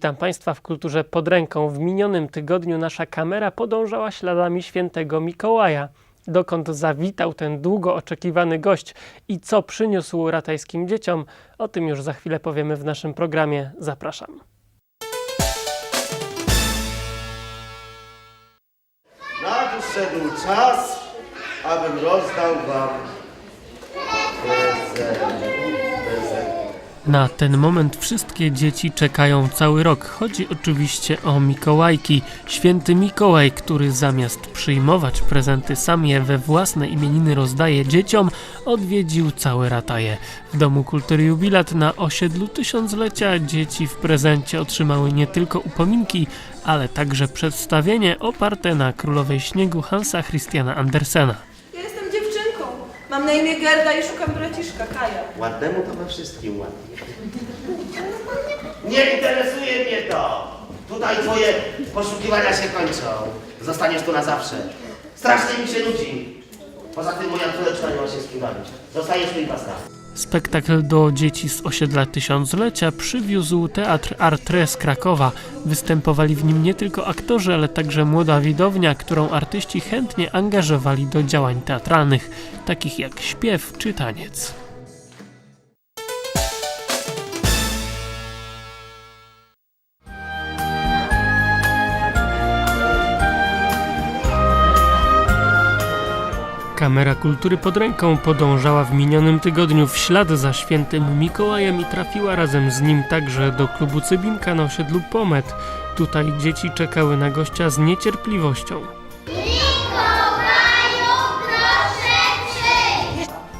Witam Państwa w kulturze pod ręką. W minionym tygodniu nasza kamera podążała śladami świętego Mikołaja. Dokąd zawitał ten długo oczekiwany gość i co przyniósł ratajskim dzieciom, o tym już za chwilę powiemy w naszym programie. Zapraszam. Nadszedł czas, abym rozdał wam prezent. Na ten moment wszystkie dzieci czekają cały rok. Chodzi oczywiście o Mikołajki. Święty Mikołaj, który zamiast przyjmować prezenty sam je we własne imieniny rozdaje dzieciom, odwiedził całe rataje. W Domu Kultury Jubilat na osiedlu tysiąclecia dzieci w prezencie otrzymały nie tylko upominki, ale także przedstawienie oparte na Królowej Śniegu Hansa Christiana Andersena. Mam na imię Gerda i szukam braciszka Kaja. Ładnemu to we wszystkim ładnie. Nie interesuje mnie to! Tutaj twoje poszukiwania się kończą. Zostaniesz tu na zawsze. Strasznie mi się nudzi. Poza tym moja córeczka nie ma się z kim bawić. Zostajesz tu i basta. Spektakl do dzieci z osiedla Tysiąclecia przywiózł Teatr Artre z Krakowa. Występowali w nim nie tylko aktorzy, ale także młoda widownia, którą artyści chętnie angażowali do działań teatralnych, takich jak śpiew czy taniec. Kamera Kultury pod ręką podążała w minionym tygodniu w ślad za świętym Mikołajem i trafiła razem z nim także do klubu Cybinka na osiedlu Pomet. Tutaj dzieci czekały na gościa z niecierpliwością.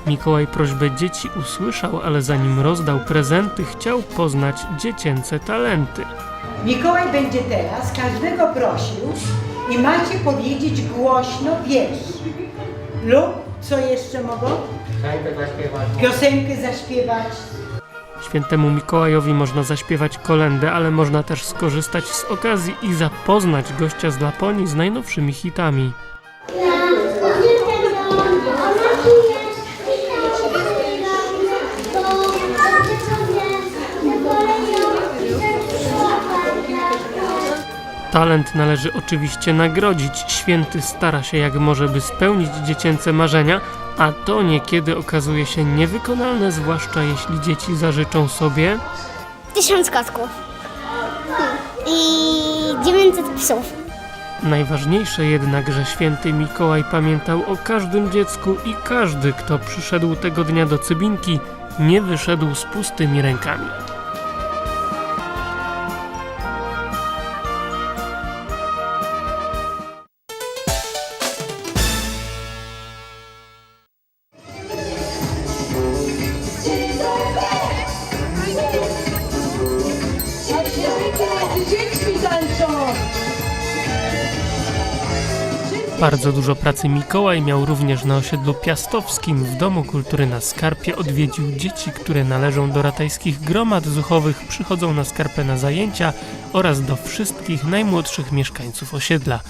Mikołaj prośbę dzieci usłyszał, ale zanim rozdał prezenty, chciał poznać dziecięce talenty. Mikołaj będzie teraz każdego prosił i macie powiedzieć głośno wiersz. Lub co jeszcze mogą? Piosenkę zaśpiewać. Świętemu Mikołajowi można zaśpiewać kolendę, ale można też skorzystać z okazji i zapoznać gościa z Laponii z najnowszymi hitami. Talent należy oczywiście nagrodzić. Święty stara się jak może, by spełnić dziecięce marzenia, a to niekiedy okazuje się niewykonalne, zwłaszcza jeśli dzieci zażyczą sobie Tysiąc kotków. I 900 psów. Najważniejsze jednak, że święty Mikołaj pamiętał o każdym dziecku i każdy, kto przyszedł tego dnia do Cybinki, nie wyszedł z pustymi rękami. Bardzo dużo pracy Mikołaj miał również na osiedlu piastowskim. W Domu Kultury na Skarpie odwiedził dzieci, które należą do ratajskich gromad zuchowych, przychodzą na Skarpę na zajęcia oraz do wszystkich najmłodszych mieszkańców osiedla.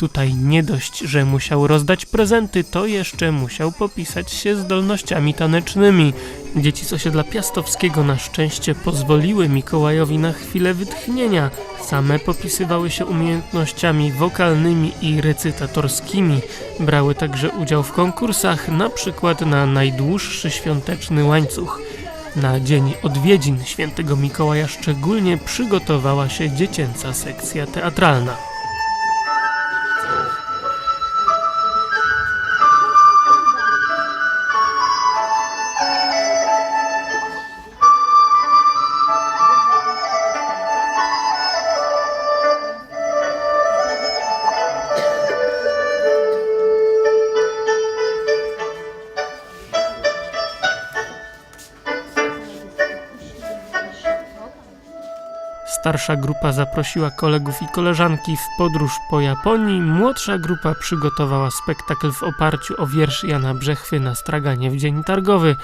Tutaj nie dość, że musiał rozdać prezenty, to jeszcze musiał popisać się zdolnościami tanecznymi. Dzieci z osiedla piastowskiego na szczęście pozwoliły Mikołajowi na chwilę wytchnienia. Same popisywały się umiejętnościami wokalnymi i recytatorskimi. Brały także udział w konkursach, na przykład na najdłuższy świąteczny łańcuch. Na dzień odwiedzin świętego Mikołaja szczególnie przygotowała się dziecięca sekcja teatralna. Starsza grupa zaprosiła kolegów i koleżanki w podróż po Japonii, młodsza grupa przygotowała spektakl w oparciu o wiersz Jana Brzechwy na straganie w dzień targowy.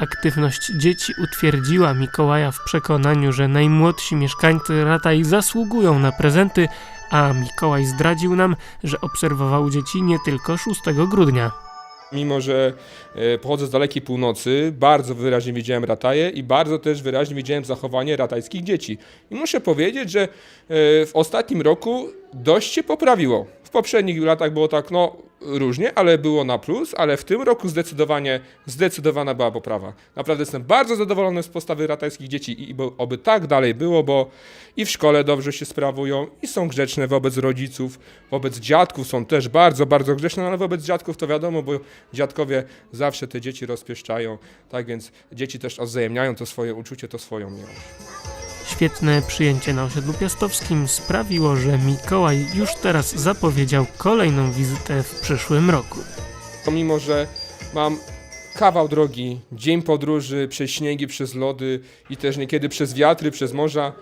Aktywność dzieci utwierdziła Mikołaja w przekonaniu, że najmłodsi mieszkańcy Rataj zasługują na prezenty, a Mikołaj zdradził nam, że obserwował dzieci nie tylko 6 grudnia. Mimo, że e, pochodzę z dalekiej północy, bardzo wyraźnie widziałem rataje i bardzo też wyraźnie widziałem zachowanie ratajskich dzieci. I muszę powiedzieć, że e, w ostatnim roku dość się poprawiło. W poprzednich latach było tak, no różnie, ale było na plus, ale w tym roku zdecydowanie, zdecydowana była poprawa. Naprawdę jestem bardzo zadowolony z postawy ratajskich dzieci i oby tak dalej było, bo i w szkole dobrze się sprawują i są grzeczne wobec rodziców, wobec dziadków są też bardzo, bardzo grzeczne, no ale wobec dziadków to wiadomo, bo dziadkowie zawsze te dzieci rozpieszczają, tak więc dzieci też odwzajemniają to swoje uczucie, to swoją miłość. Świetne przyjęcie na osiedlu piastowskim sprawiło, że Mikołaj już teraz zapowiedział kolejną wizytę w przyszłym roku. Pomimo, że mam kawał drogi, dzień podróży przez śniegi, przez lody i też niekiedy przez wiatry, przez morza,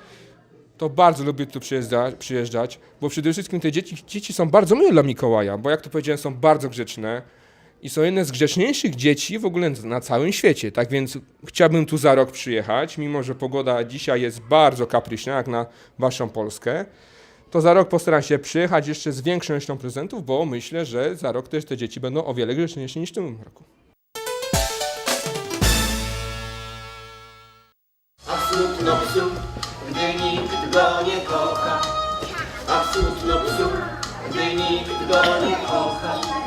to bardzo lubię tu przyjeżdżać, przyjeżdżać bo przede wszystkim te dzieci, dzieci są bardzo miłe dla Mikołaja, bo jak to powiedziałem, są bardzo grzeczne i są jedne z grzeczniejszych dzieci w ogóle na całym świecie. Tak więc chciałbym tu za rok przyjechać, mimo że pogoda dzisiaj jest bardzo kapryśna, jak na waszą Polskę. To za rok postaram się przyjechać jeszcze z większą ilością prezentów, bo myślę, że za rok też te dzieci będą o wiele grzeczniejsze niż w tym roku. Psu, gdy nikt go nie kocha. Psu, gdy nikt go nie kocha.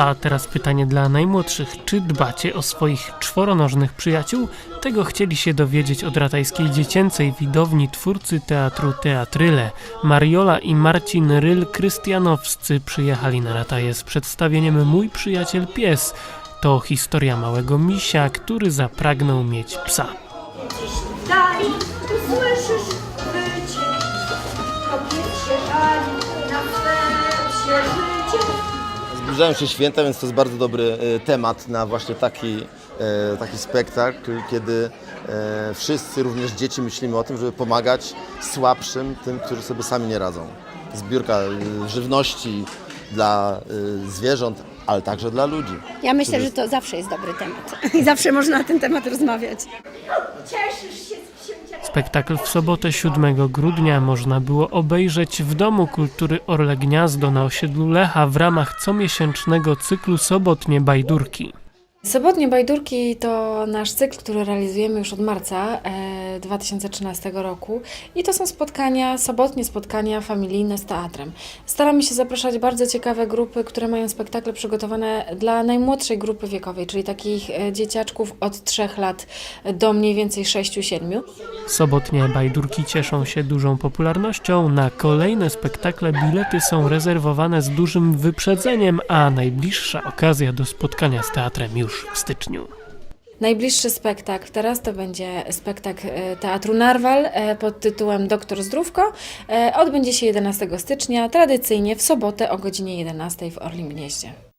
A teraz pytanie dla najmłodszych. Czy dbacie o swoich czworonożnych przyjaciół? Tego chcieli się dowiedzieć od ratajskiej dziecięcej widowni twórcy teatru Teatryle. Mariola i Marcin Ryl-Krystianowscy przyjechali na rataje z przedstawieniem Mój przyjaciel pies. To historia małego misia, który zapragnął mieć psa. Dali, usłyszysz wycie, kobiet się żali, na życie. Zbliżają się święta, więc to jest bardzo dobry e, temat na właśnie taki, e, taki spektakl, kiedy e, wszyscy, również dzieci, myślimy o tym, żeby pomagać słabszym, tym, którzy sobie sami nie radzą. Zbiórka żywności dla zwierząt, ale także dla ludzi. Ja myślę, że to zawsze jest dobry temat i zawsze można na ten temat rozmawiać. Cieszysz się. Spektakl w sobotę 7 grudnia można było obejrzeć w Domu Kultury Orle Gniazdo na osiedlu Lecha w ramach comiesięcznego cyklu Sobotnie Bajdurki. Sobotnie Bajdurki to nasz cykl, który realizujemy już od marca e, 2013 roku i to są spotkania, sobotnie spotkania familijne z teatrem. Staramy się zapraszać bardzo ciekawe grupy, które mają spektakle przygotowane dla najmłodszej grupy wiekowej, czyli takich e, dzieciaczków od 3 lat do mniej więcej 6-7. Sobotnie bajdurki cieszą się dużą popularnością. Na kolejne spektakle bilety są rezerwowane z dużym wyprzedzeniem, a najbliższa okazja do spotkania z teatrem już w styczniu. Najbliższy spektakl teraz to będzie spektakl e, Teatru Narwal e, pod tytułem Doktor Zdrówko. E, Odbędzie się 11 stycznia, tradycyjnie w sobotę o godzinie 11 w Orlim Gnieździe.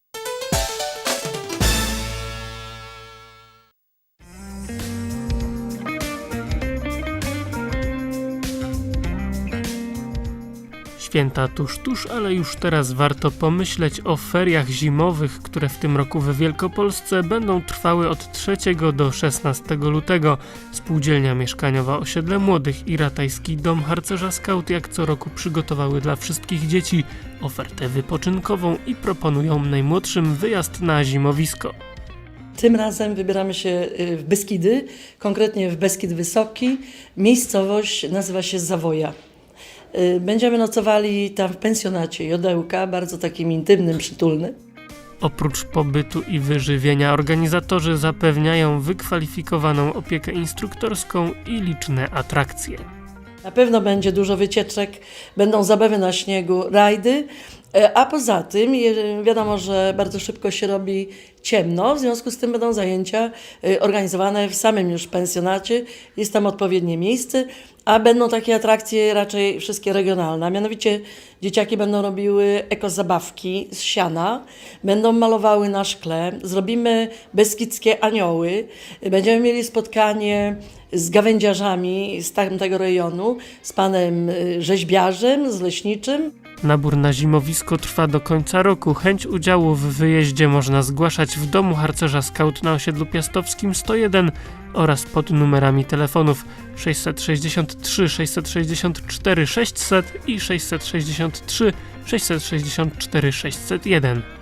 Święta tuż, tuż, ale już teraz warto pomyśleć o feriach zimowych, które w tym roku w Wielkopolsce będą trwały od 3 do 16 lutego. Spółdzielnia Mieszkaniowa Osiedle Młodych i Ratajski Dom Harcerza Scout jak co roku przygotowały dla wszystkich dzieci ofertę wypoczynkową i proponują najmłodszym wyjazd na zimowisko. Tym razem wybieramy się y, w Beskidy, konkretnie w Beskid Wysoki. Miejscowość nazywa się Zawoja. Y, Będziemy nocowali tam w pensjonacie Jodełka, bardzo takim intymnym, przytulnym. Oprócz pobytu i wyżywienia organizatorzy zapewniają wykwalifikowaną opiekę instruktorską i liczne atrakcje. Na pewno będzie dużo wycieczek, będą zabawy na śniegu, rajdy, e, a poza tym wiadomo, że bardzo szybko się robi ciemno, w związku z tym będą zajęcia e, organizowane w samym już pensjonacie, jest tam odpowiednie miejsce, a będą takie atrakcje raczej wszystkie regionalne, mianowicie dzieciaki będą robiły ekozabawki z siana, będą malowały na szkle, zrobimy beskidzkie anioły, będziemy mieli spotkanie z gawędziarzami z tamtego rejonu, z panem y, rzeźbiarzem, z leśniczym. Nabór na zimowisko trwa do końca roku. Chęć udziału w wyjeździe można zgłaszać w domu harcerza Scout na osiedlu piastowskim 101 oraz pod numerami telefonów 663 664 600 i 663 664 601.